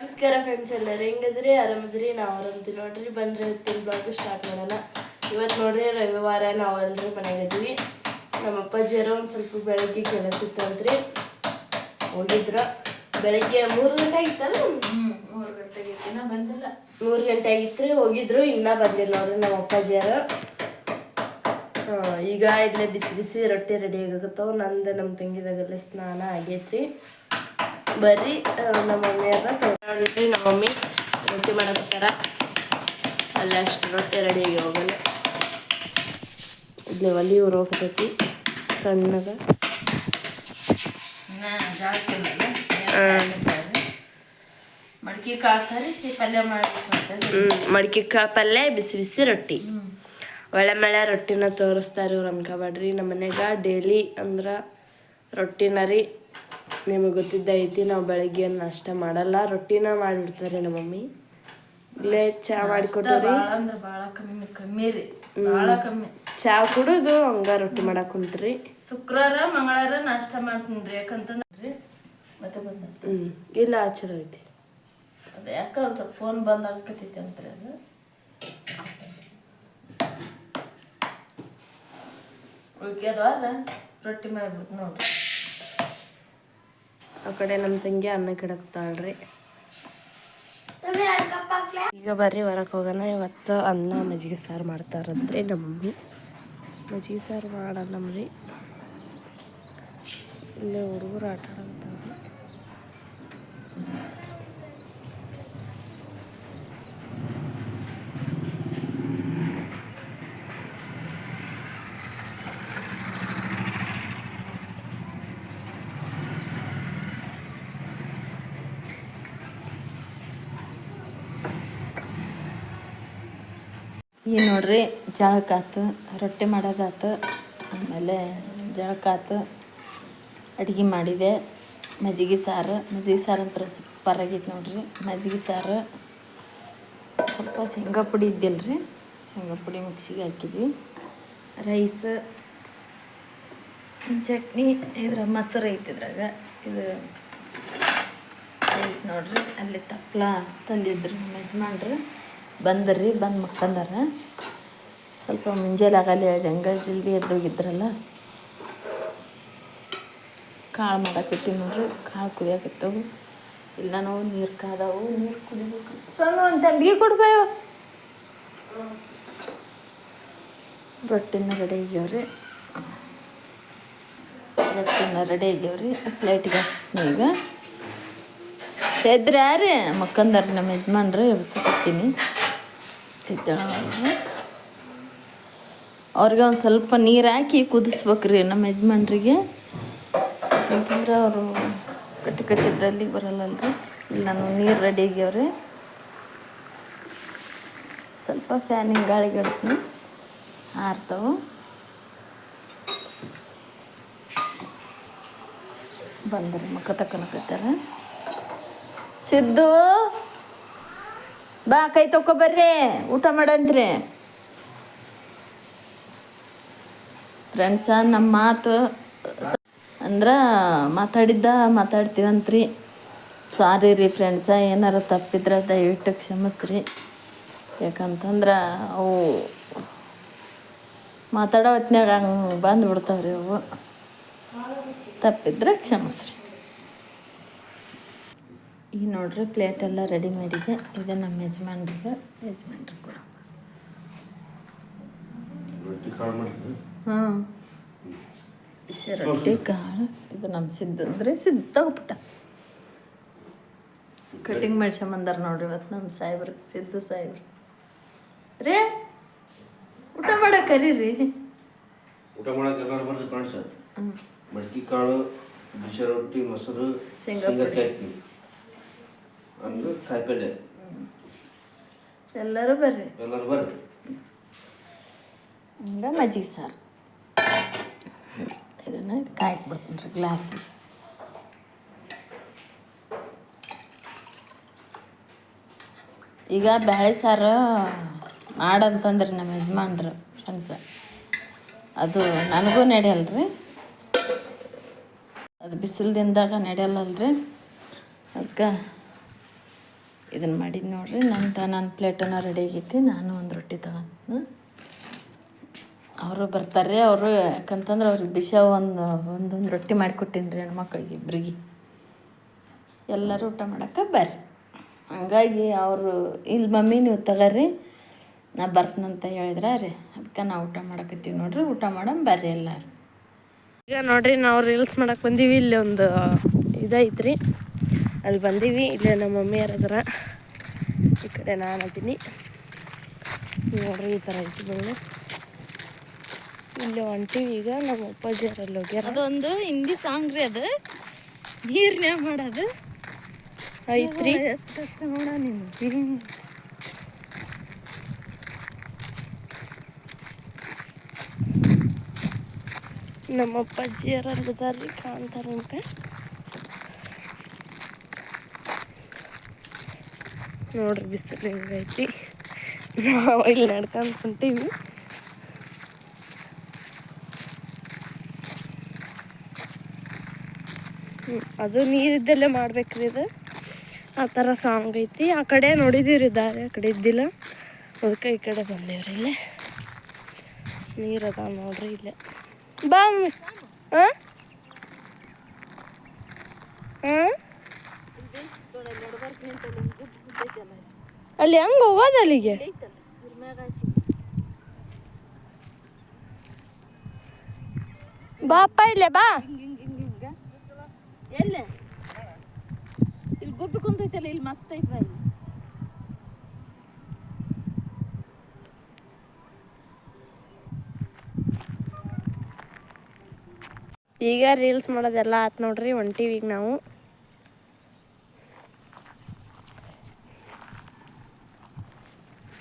ನಮಸ್ಕಾರ ಫ್ರೆಂಡ್ಸ್ ಎಲ್ಲರೂ ಹೆಂಗದ್ರಿ ಆರಾಮದ್ರಿ ನಾವು ಆರಾಮದ್ರಿ ನೋಡ್ರಿ ಬನ್ರಿ ಇವತ್ತಿನ ಬ್ಲಾಗ್ ಸ್ಟಾರ್ಟ್ ಮಾಡೋಣ. ಇವತ್ತು ನೋಡ್ರಿ ರವಿವಾರ ನಾವು ಎಲ್ಲರೂ ಮನೆಯಾಗಿದ್ವಿ ನಮ್ಮ ಅಪ್ಪಾಜಿಯರು ಒಂದು ಸ್ವಲ್ಪ ಬೆಳಗ್ಗೆ ಕೆಲಸ ಇತ್ತಂತ್ರಿ. ಹೋಗಿದ್ರ ಬೆಳಗ್ಗೆ ಮೂರು ಗಂಟೆ ಆಗಿತ್ತಲ್ಲ? ಮೂರು ಗಂಟೆ ದಿನ ಬಂದಿಲ್ಲ. ಮೂರು ಗಂಟೆ ಆಗಿತ್ರಿ ಹೋಗಿದ್ರು ಇನ್ನೂ ಬಂದಿಲ್ಲ ಅವ್ರು ನಮ್ಮ ಅಪ್ಪಾಜಿಯರು ಆ, ಈಗ ಇಲ್ಲೇ ಬಿಸಿ ಬಿಸಿ ರೊಟ್ಟಿ ರೆಡಿ ಆಗತ್ತವ ನಂದು ನಮ್ಮ ತಂಗಿದಾಗಲ್ಲೇ ಸ್ನಾನ ಆಗೈತ್ರಿ. ಬರ್ರಿ ನಮ್ಮ ಮಮ್ಮಿಯವ್ರ ನೋಡ್ರಿ ನಮ್ಮ ಮಮ್ಮಿ ರೊಟ್ಟಿ ಮಾಡಕತ್ತಾರ ಅಲ್ಲಿ ಅಷ್ಟು ರೊಟ್ಟಿ ರೆಡಿ ಆಗಿ ಹೋಗಲ್ಲ. ಇಲ್ಲಿ ಒಲಿ ಊರು ಹೋಗ್ತೈತಿ ಸಣ್ಣಗ. ಮಡಿಕೆ ಕಾಳು ಪಲ್ಯ ಬಿಸಿ ಬಿಸಿ ರೊಟ್ಟಿ. ಒಳ್ಳೆ ಮಳೆ ರೊಟ್ಟಿನ ತೋರಿಸ್ತಾರೆ ಇವ್ರು ಅನ್ಕೋಬೇಡ್ರಿ ನಮ್ಮ ಮನ್ಯಾಗ ಡೈಲಿ ಅಂದ್ರೆ ರೊಟ್ಟಿನ ರೀ ನಿಮಗೆ ಗೊತ್ತಿದ್ದ ಐತಿ ನಾವು ಬೆಳಗ್ಗೆ ಏನು ನಾಷ್ಟ ಮಾಡಲ್ಲ ರೊಟ್ಟಿನ ಮಾಡಿಬಿಡ್ತಾರೆ ನಮ್ಮ ಮಮ್ಮಿ. ಇಲ್ಲೇ ಚಾ ಮಾಡಿಕೊಟ್ಟವ್ರಿ. ಭಾಳ ಅಂದ್ರೆ ಭಾಳ ಕಮ್ಮಿ ಕಮ್ಮಿ ರೀ ಭಾಳ ಕಮ್ಮಿ. ಚಾ ಕುಡಿದು ಹಂಗ ರೊಟ್ಟಿ ಮಾಡಕ್ ಕುಂತ್ರಿ. ಶುಕ್ರವಾರ ಮಂಗಳವಾರ ನಾಷ್ಟ ಮಾಡ್ತೀನಿ ರೀ ಯಾಕಂತಂದ್ರಿ? ಮತ್ತೆ ಬಂದ ಹ್ಮ್ ಇಲ್ಲ ಚಲೋ ಐತಿ. ಅದು ಯಾಕೆ ಒಂದು ಸ್ವಲ್ಪ ಫೋನ್ ಬಂದ್ ಆಗ್ತೈತಿ ಅಂತ್ರಿ ಅದು. ಉಳ್ಕ್ಯದವಾರ ರೊಟ್ಟಿ ಮಾಡ್ಬಿಟ್ಟು ನೋಡ್ರಿ. ಆ ಕಡೆ ನಮ್ಮ ತಂಗಿ ಅನ್ನ ಕಿಡಕ್ತಾಳ್ರಿ. ಈಗ ಬರ್ರಿ ಹೊರಕ್ ಹೋಗೋಣ. ಇವತ್ತು ಅನ್ನ ಮಜ್ಜಿಗೆ ಸಾರು ಮಾಡ್ತಾರಂತ್ರಿ ನಮ್ಮ ಮಮ್ಮಿ ಮಜ್ಜಿಗೆ ಸಾರು ಮಾಡಲ್ಲಮ್ರಿ ಇಲ್ಲೇ ಹುಡುಗರು ಆಟ ಆಡಂತಾವ್ರಿ ಈಗ ನೋಡ್ರಿ ಜಳಕಾತು ರೊಟ್ಟಿ ಮಾಡೋದಾತು ಆಮೇಲೆ ಜಳಕಾತು ಅಡುಗೆ ಮಾಡಿದೆ, ಮಜ್ಜಿಗೆ ಸಾರು ಮಜ್ಜಿಗೆ ಸಾರು ಅಂತ ಸೂಪರ್ ಆಗೈತೆ ನೋಡ್ರಿ. ಮಜ್ಜಿಗೆ ಸಾರು ಸ್ವಲ್ಪ ಶೇಂಗಾ ಪುಡಿ ಇದ್ದಿಲ್ಲ ರೀ ಶೇಂಗಾ ಪುಡಿ ಮಿಕ್ಸಿಗೆ ಹಾಕಿದ್ವಿ. ರೈಸ್, ಚಟ್ನಿ, ಇದ್ರ ಮೊಸರು ಐತಿ ಇದ್ರಾಗ, ಇದು ರೈಸ್ ನೋಡ್ರಿ, ಅಲ್ಲಿ ತಪ್ಪಲ ತಂದಿದ್ರು ಯಜಮಾನ್ರು. ಬಂದ್ರಿ, ಬಂದು ಮಕ್ಕಂದಾರ ಸ್ವಲ್ಪ ಮುಂಜಾನೆ ಆಗಲ್ಲ ಹಂಗೆ ಜಲ್ದಿ ಎದ್ದೋಗಿದ್ರಲ್ಲ ಕಾಳು ಮಾಡಕತ್ತೀವಿ ನೋಡ್ರಿ, ಕಾಳು ಕುದಿಯಾಕತ್ತವು ಇಲ್ಲ ನಾವು, ನೀರು ಕಾದವು, ನೀರು ಕುದಿಬೇಕು ಸ್ವಾಮಿ ಒಂದು ತಂಡಿಗೆ ಕೊಡ್ಬೇವ ರೊಟ್ಟಿನ ರೆಡಿ ಆಗ್ಯಾವ್ರಿ ರೊಟ್ಟಿನ ರೆಡಿ ಆಗ್ಯಾವ್ರಿ ಪ್ಲೇಟಿಗೆ ಹಚ್ತೀನಿ ಈಗ. ಎದ್ರ ಯಾರೀ ಮಕ್ಕಂದಾರ ನಮ್ಮ ಯಜಮಾನ್ರಿ ಎಬ್ಸಕತ್ತೀನಿ ಅವ್ರಿಗೆ ಒಂದು ಸ್ವಲ್ಪ ನೀರು ಹಾಕಿ ಕುದಿಸ್ಬೇಕ್ರಿ ನಮ್ಮ ಯಜಮಾನ್ರಿಗೆ. ಯಾಕಂತಂದ್ರೆ ಅವರು ಕಟ್ಟಿ ಕಟ್ಟಿದ್ರಲ್ಲಿ ಬರಲ್ಲ ಇಲ್ಲಿ ನಾನು ನೀರು ರೆಡಿ ಆಗ್ಯಾವ್ರಿ. ಸ್ವಲ್ಪ ಫ್ಯಾನಿಂಗ್ ಗಾಳಿ ಗಡ್ತೀನಿ ಆರ್ತವು. ಬಂದ್ರಿ ಮಕ್ಕ ತಕ್ಕನಕತ್ತಾರ ಸಿದ್ದು! ಬಾ, ಕೈ ತಕೊಬರ್ರಿ ಊಟ ಮಾಡಂತ್ರಿ. ಫ್ರೆಂಡ್ಸ ನಮ್ಮ ಮಾತು ಅಂದ್ರೆ ಮಾತಾಡಿದ್ದ ಮಾತಾಡ್ತೀವಂತ್ರಿ. ಸಾರಿ ರೀ ಫ್ರೆಂಡ್ಸ ಏನಾರ ತಪ್ಪಿದ್ರೆ ದಯವಿಟ್ಟು ಕ್ಷಮಿಸ್ರಿ. ಯಾಕಂತಂದ್ರೆ ಅವು ಮಾತಾಡೋ ಹೊತ್ನ್ಯಾಗ ಹಂಗೆ ಬಂದು ಬಿಡ್ತಾವ್ರಿ ಅವು. ತಪ್ಪಿದ್ರೆ ಕ್ಷಮಿಸ್ರಿ. ಈಗ ನೋಡ್ರಿ ಪ್ಲೇಟ್ ಎಲ್ಲ ರೆಡಿ ಮಾಡಿದೆ ಇದು ನಮ್ಮ ಯಜಮಾನ್ರಿಗೆ ಯಜಮಾನ್ರಿಗೆ ಕೂಡ ಹಾಂ. ಬಿಸಿ ರೊಟ್ಟಿ ಕಾಳು. ಇದು ನಮ್ಮ ಸಿದ್ಧ ಅಂದ್ರೆ ಸಿದ್ಧ ತಗೋಬಿಟ್ಟ ಕಟಿಂಗ್ ಮಾಡ್ಸಂಬಂದಾರ ನೋಡ್ರಿ ಇವತ್ತು ನಮ್ಮ ಸಾಹೇಬ್ರು ಸಿದ್ದು ಸಾಹೇಬ್ರು. ರೇ ಊಟ ಮಾಡಕ್ಕೆ ಕರೀರಿ. ಊಟ ಮಾಡಕ್ಕೆ ಎಲ್ಲರೂ ಬರ್ರಿ ಕಾಣಿಸ ಮಡ್ಕಿ ಕಾಳು ಬಿಸಿ ರೊಟ್ಟಿ ಮೊಸರು ಶೇಂಗಾ ಚಟ್ನಿ. ಅಂದ್ರೆ ಕಾಯಿಪಲ್ಯ ಎಲ್ಲರೂ ಬರ್ರಿ. ಎಲ್ಲರೂ ಬರ್ರಿ. ಹಂಗೆ ಮಜ್ಜಿಗೆ ಸಾರು. ಇದನ್ನು ಇದು ಕಾಯ್ಬಿಡ್ತೀನಿ ರೀ ಗ್ಲಾಸಿಗೆ. ಈಗ ಬ್ಯಾಳೆ ಸಾರು ಮಾಡಂತಂದ್ರೆ ನಮ್ಮ ಯಜಮಾನ್ರು ಫ್ರೆಂಡ್ಸ. ಅದು ನನಗೂ ನಡೆಯಲ್ರಿ. ಅದು ಬಿಸಿಲು ದಿನದಾಗ ನಡೆಯಲ್ಲಲ್ರಿ. ಅದಕ್ಕೆ ಇದನ್ನು ಮಾಡಿದ್ದು ನೋಡ್ರಿ. ತ ನನ್ನ ಪ್ಲೇಟನ್ನು ರೆಡಿ ಆಗೈತಿ. ನಾನು ಒಂದು ರೊಟ್ಟಿ ತಗೊಂಡು ಅವರು ಬರ್ತಾರೆ ಅವರು ಯಾಕಂತಂದ್ರೆ ಅವ್ರಿಗೆ ಬಿಷ ಒಂದು ಒಂದೊಂದು ರೊಟ್ಟಿ ಮಾಡಿಕೊಟ್ಟಿನಿ ರೀ ಹೆಣ್ಮಕ್ಳಿಗೆ ಇಬ್ಬರಿಗೆ ಎಲ್ಲರೂ ಊಟ ಮಾಡಕ್ಕೆ ಬರ್ರಿ. ಹಂಗಾಗಿ ಅವರು ಇಲ್ಲಿ ಮಮ್ಮಿ ನೀವು ತಗೋರಿ. ನಾ ಬರ್ತೀನಂತ ಹೇಳಿದ್ರ ರೀ. ಅದಕ್ಕೆ ನಾವು ಊಟ ಮಾಡಕತ್ತೀವಿ ನೋಡ್ರಿ. ಊಟ ಮಾಡೋಣ ಬರ್ರಿ ಎಲ್ಲಾರು. ಈಗ ನೋಡ್ರಿ ನಾವು ರೀಲ್ಸ್ ಮಾಡಕ್ಕೆ ಬಂದೀವಿ. ಇಲ್ಲಿ ಒಂದು ಇದೈತ್ರಿ ಅಲ್ಲಿ ಬಂದೀವಿ ಇಲ್ಲಿ ನಮ್ಮ ಮಮ್ಮಿ ಯಾರದಾರ ಈ ಕಡೆ ನಾನು ಅದೀನಿ ನೋಡ್ರಿ ಈ ಥರ ಐತಿ ಬೆಳ್ಳು ಇಲ್ಲಿ ಹೊಂಟೀವಿ ಈಗ ನಮ್ಮ ಅಪ್ಪಾಜಿ ಅವರಲ್ಲಿ ಹೋಗ್ಯಾರ. ಅದೊಂದು ಹಿಂದಿ ಸಾಂಗ್ ರೀ ಅದು. ನೀರ್ನ್ಯಾಗ ಮಾಡೋದು. ಐತ್ರಿ. ಎಷ್ಟು ಕಷ್ಟ ನೋಡ ನೀನು ನಮ್ಮ ಅಪ್ಪಾಜಿ ಯಾರಲ್ಲಿ ಅದಾರ್ರಿ ಕಾಣ್ತಾರ ನಿಮ್ಗೆ ನೋಡ್ರಿ ಬಿಸಿಲು ಹೆಂಗೈತಿ. ನಾವು ಇಲ್ಲಿ ನಡ್ಕೊಂಡು ಹೊಂಟೀವಿ ಅದು ನೀರಿದ್ದಲ್ಲೇ ಮಾಡ್ಬೇಕ್ರಿ ಇದು. ಆ ಥರ ಸಾಂಗ್ ಐತಿ. ಆ ಕಡೆ ನೋಡಿದೀವಿ ದಾರಿ, ಆ ಕಡೆ ಇದ್ದಿಲ್ಲ. ಅದಕ್ಕೆ ಈ ಕಡೆ ಬಂದೇವ್ರಿ ಇಲ್ಲೇ. ನೀರು ಅದಾವ ನೋಡ್ರಿ ಇಲ್ಲೇ. ಬಾ ಹಾಂ ಹಾಂ ಅಲ್ಲಿ ಹೆಂಗೆ ಹೋಗೋದು ಅಲ್ಲಿಗೆ? ಬಾಪ್ಪ ಇಲ್ಲೇ ಬಾ. ಎಲ್ಲೇ? ಇಲ್ಲಿ ಗುಬ್ಬಿ ಕುಂತೈತಲ್ಲ ಇಲ್ಲಿ ಮಸ್ತ್ ಐತ್ ಬಾ ಇಲ್ಲಿ. ಈಗ ರೀಲ್ಸ್ ಮಾಡೋದೆಲ್ಲ ಆತ್ ನೋಡ್ರಿ ಒನ್ ಈಗ ನಾವು.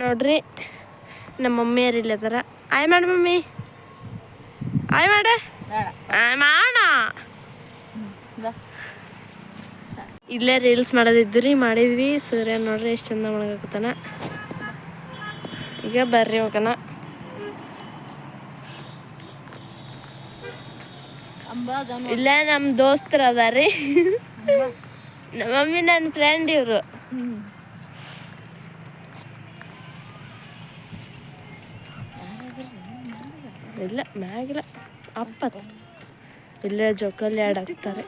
ನೋಡ್ರಿ, ನಮ್ಮ ಮಮ್ಮಿ ಯಾರು ಇಲ್ಲ ಅದಾರ? ಆಯ್ ಮಾಡ ಮಮ್ಮಿ. ಆಯ್ ಮಾಡ. ಮಾಡ. ಇಲ್ಲೇ ರೀಲ್ಸ್ ಮಾಡೋದಿದ್ದು ರೀ ಮಾಡಿದ್ವಿ. ಸೂರ್ಯ ನೋಡ್ರಿ, ಎಷ್ಟು ಚಂದ ಮಾಡಕತ್ತಾನ ಈಗ ಬರ್ರಿ ಹೋಗೋಣ. ಇಲ್ಲ ಅದ ಇಲ್ಲೇ ನಮ್ಮ ದೋಸ್ತರು ಅದಾರಿ ನಮ್ಮ ಮಮ್ಮಿ ನನ್ನ ಫ್ರೆಂಡ್ ಇವರು. ಇಲ್ಲ ಮ್ಯಾಗಿಲ್ಲ. ಅಪ್ಪ. ಇಲ್ಲೇ ಜೋಕಾಲಿ ಆಡಾಕ್ತಾರೆ.